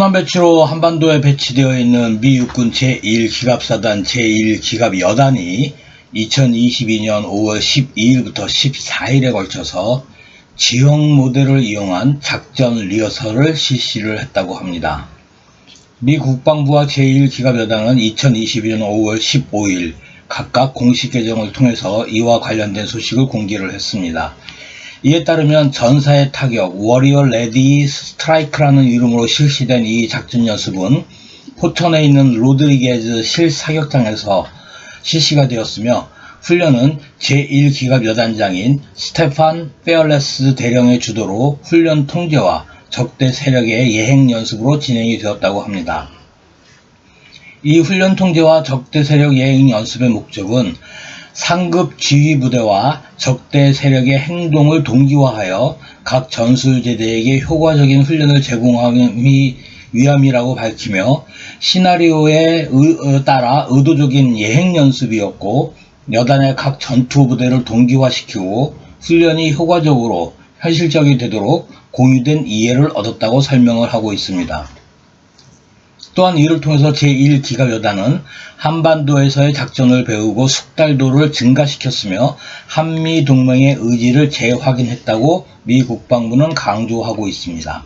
순환 배치로 한반도에 배치되어 있는 미 육군 제1기갑사단 제1기갑여단이 2022년 5월 12일부터 14일에 걸쳐서 지형 모델을 이용한 작전 리허설을 실시를 했다고 합니다. 미 국방부와 제1기갑여단은 2022년 5월 15일 각각 공식 계정을 통해서 이와 관련된 소식을 공개를 했습니다. 이에 따르면 전사의 타격 워리어 레디 스트라이크라는 이름으로 실시된 이 작전 연습은 포천에 있는 로드리게즈 실사격장에서 실시가 되었으며 훈련은 제1기갑 여단장인 스테판 페어레스 대령의 주도로 훈련 통제와 적대 세력의 예행 연습으로 진행이 되었다고 합니다. 이 훈련 통제와 적대 세력 예행 연습의 목적은 상급 지휘 부대와 적대 세력의 행동을 동기화하여 각 전술제대에게 효과적인 훈련을 제공하기 위함이라고 밝히며 시나리오에 의- 어, 따라 의도적인 예행 연습이었고 여단의 각 전투 부대를 동기화시키고 훈련이 효과적으로 현실적이 되도록 공유된 이해를 얻었다고 설명을 하고 있습니다. 또한 이를 통해서 제1기갑여단은 한반도에서의 작전을 배우고 숙달도를 증가시켰으며 한미 동맹의 의지를 재확인했다고 미 국방부는 강조하고 있습니다.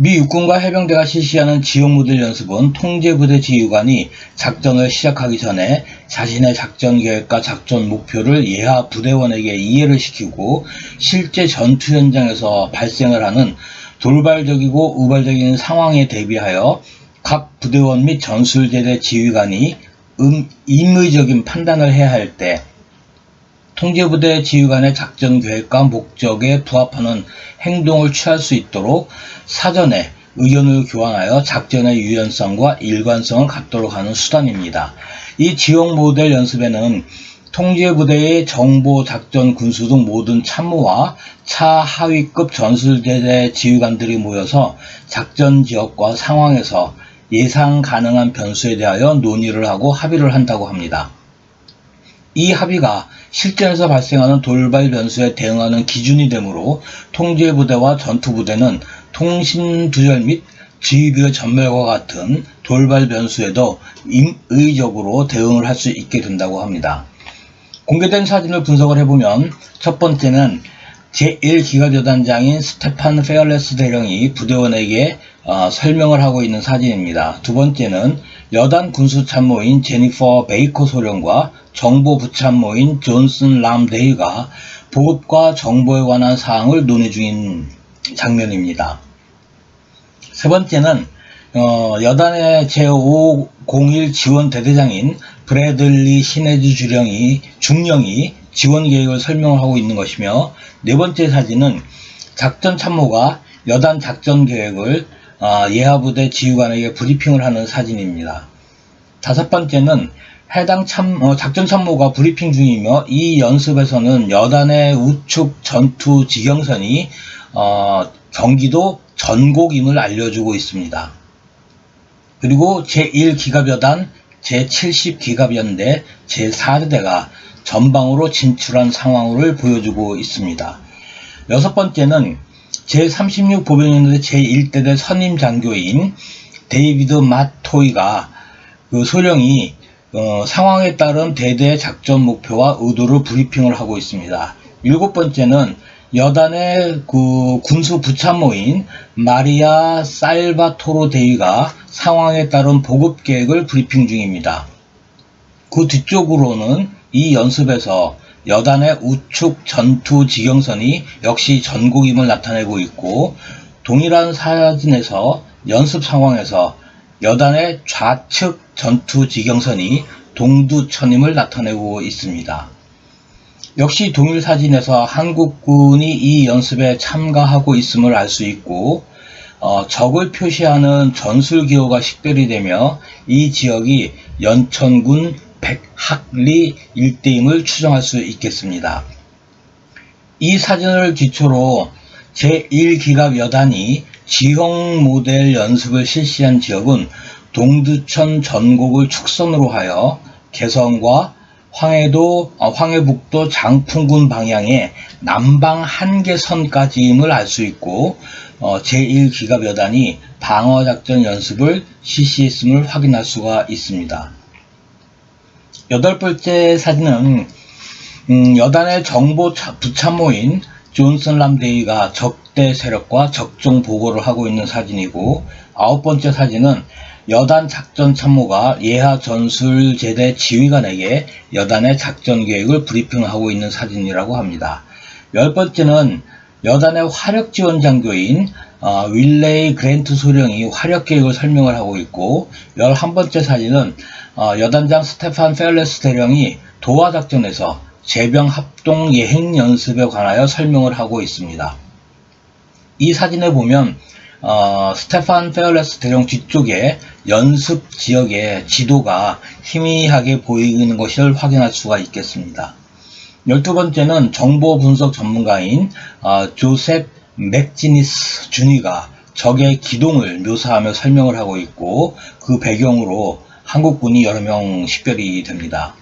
미 육군과 해병대가 실시하는 지역 모델 연습은 통제부대 지휘관이 작전을 시작하기 전에 자신의 작전 계획과 작전 목표를 예하 부대원에게 이해를 시키고 실제 전투 현장에서 발생을 하는 돌발적이고 우발적인 상황에 대비하여 각 부대원 및 전술제대 지휘관이 음, 임의적인 판단을 해야 할 때 통제부대 지휘관의 작전 계획과 목적에 부합하는 행동을 취할 수 있도록 사전에 의견을 교환하여 작전의 유연성과 일관성을 갖도록 하는 수단입니다. 이 지역 모델 연습에는 통제부대의 정보, 작전, 군수 등 모든 참모와 차하위급 전술대대 지휘관들이 모여서 작전 지역과 상황에서 예상 가능한 변수에 대하여 논의를 하고 합의를 한다고 합니다. 이 합의가 실전에서 발생하는 돌발 변수에 대응하는 기준이 되므로 통제부대와 전투부대는 통신 두절 및 지휘부의 전멸과 같은 돌발 변수에도 임의적으로 대응을 할 수 있게 된다고 합니다. 공개된 사진을 분석을 해보면 첫 번째는 제1기갑여단장인 스테판 페어레스 대령이 부대원에게 어, 설명을 하고 있는 사진입니다. 두 번째는 여단 군수 참모인 제니퍼 베이커 소령과 정보 부참모인 존슨 람데이가 보급과 정보에 관한 사항을 논의 중인 장면입니다. 세 번째는 어, 여단의 제501 지원 대대장인 브래들리 시네즈 주령이 중령이 지원 계획을 설명을 하고 있는 것이며 네 번째 사진은 작전 참모가 여단 작전 계획을 아, 예하부대 지휘관에게 브리핑을 하는 사진입니다. 다섯 번째는 해당 참, 어, 작전 참모가 브리핑 중이며 이 연습에서는 여단의 우측 전투 지경선이 어, 경기도 전곡임을 알려주고 있습니다. 그리고 제1기갑여단, 제70기갑연대, 제4대대가 전방으로 진출한 상황을 보여주고 있습니다. 여섯 번째는 제36 보병연대 제1대대 선임 장교인 데이비드 마토이가 그 소령이 어, 상황에 따른 대대의 작전 목표와 의도를 브리핑을 하고 있습니다. 일곱 번째는 여단의 그 군수 부참모인 마리아 살바토로 대위가 상황에 따른 보급 계획을 브리핑 중입니다. 그 뒤쪽으로는 이 연습에서 여단의 우측 전투 지경선이 역시 전곡임을 나타내고 있고 동일한 사진에서 연습 상황에서 여단의 좌측 전투 지경선이 동두천임을 나타내고 있습니다. 역시 동일 사진에서 한국군이 이 연습에 참가하고 있음을 알 수 있고 어, 적을 표시하는 전술 기호가 식별이 되며 이 지역이 연천군 백학리 일대임을 추정할 수 있겠습니다. 이 사진을 기초로 제1기갑 여단이 지형 모델 연습을 실시한 지역은 동두천 전곡을 축선으로 하여 개성과 황해도 어, 황해북도 장풍군 방향의 남방 한계선까지임을 알 수 있고 어, 제1기갑 여단이 방어작전 연습을 실시했음을 확인할 수가 있습니다. 여덟 번째 사진은 음, 여단의 정보 차- 부참모인 존슨 람데이가 적대 세력과 적종 보고를 하고 있는 사진이고 아홉 번째 사진은 여단 작전 참모가 예하 전술 제대 지휘관에게 여단의 작전 계획을 브리핑하고 있는 사진이라고 합니다. 열 번째는 여단의 화력 지원 장교인 어, 윌레이 그랜트 소령이 화력 계획을 설명을 하고 있고 열한 번째 사진은 어, 여단장 스테판 페얼레스 대령이 도하 작전에서 제병 합동 예행 연습에 관하여 설명을 하고 있습니다. 이 사진에 보면 어, 스테판 페얼레스 대령 뒤쪽에 연습 지역의 지도가 희미하게 보이는 것을 확인할 수가 있겠습니다. 열두 번째는 정보 분석 전문가인 어, 조셉 맥지니스 주니가 적의 기동을 묘사하며 설명을 하고 있고 그 배경으로 한국군이 여러 명 식별이 됩니다.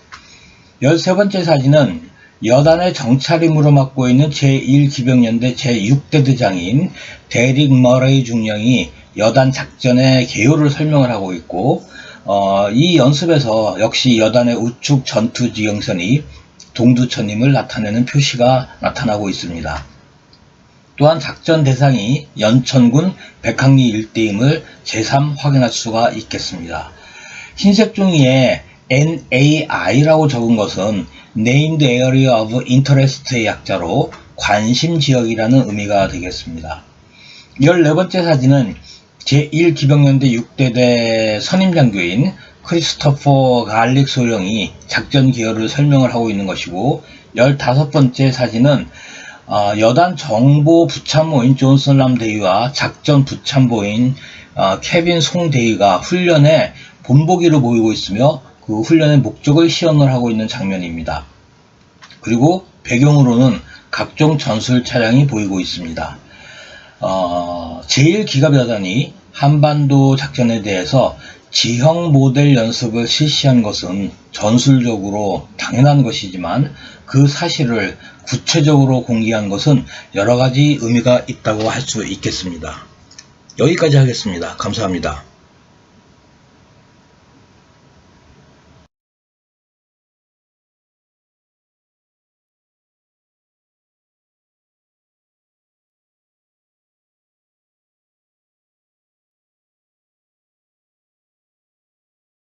열세 번째 사진은 여단의 정찰임으로 맡고 있는 제1기병연대 제6대 대장인 데릭 머레이 중령이 여단 작전의 개요를 설명을 하고 있고 어, 이 연습에서 역시 여단의 우측 전투 지형선이 동두천임을 나타내는 표시가 나타나고 있습니다. 또한 작전 대상이 연천군 백항리 일대임을 제3 확인할 수가 있겠습니다. 흰색 종이에 NAI라고 적은 것은 Named Area of Interest의 약자로 관심 지역이라는 의미가 되겠습니다. 14번째 사진은 제1기병연대 6대대 선임장교인 크리스토퍼 갈릭 소령이 작전 기여를 설명을 하고 있는 것이고 15번째 사진은 어, 여단 정보 부참모인 존슨 람 대위와 작전 부참모인 어, 케빈 송 대위가 훈련에 본보기를 보이고 있으며 그 훈련의 목적을 시연을 하고 있는 장면입니다. 그리고 배경으로는 각종 전술 차량이 보이고 있습니다. 어, 제1기갑여단이 한반도 작전에 대해서 지형 모델 연습을 실시한 것은 전술적으로 당연한 것이지만 그 사실을 구체적으로 공개한 것은 여러 가지 의미가 있다고 할 수 있겠습니다. 여기까지 하겠습니다. 감사합니다.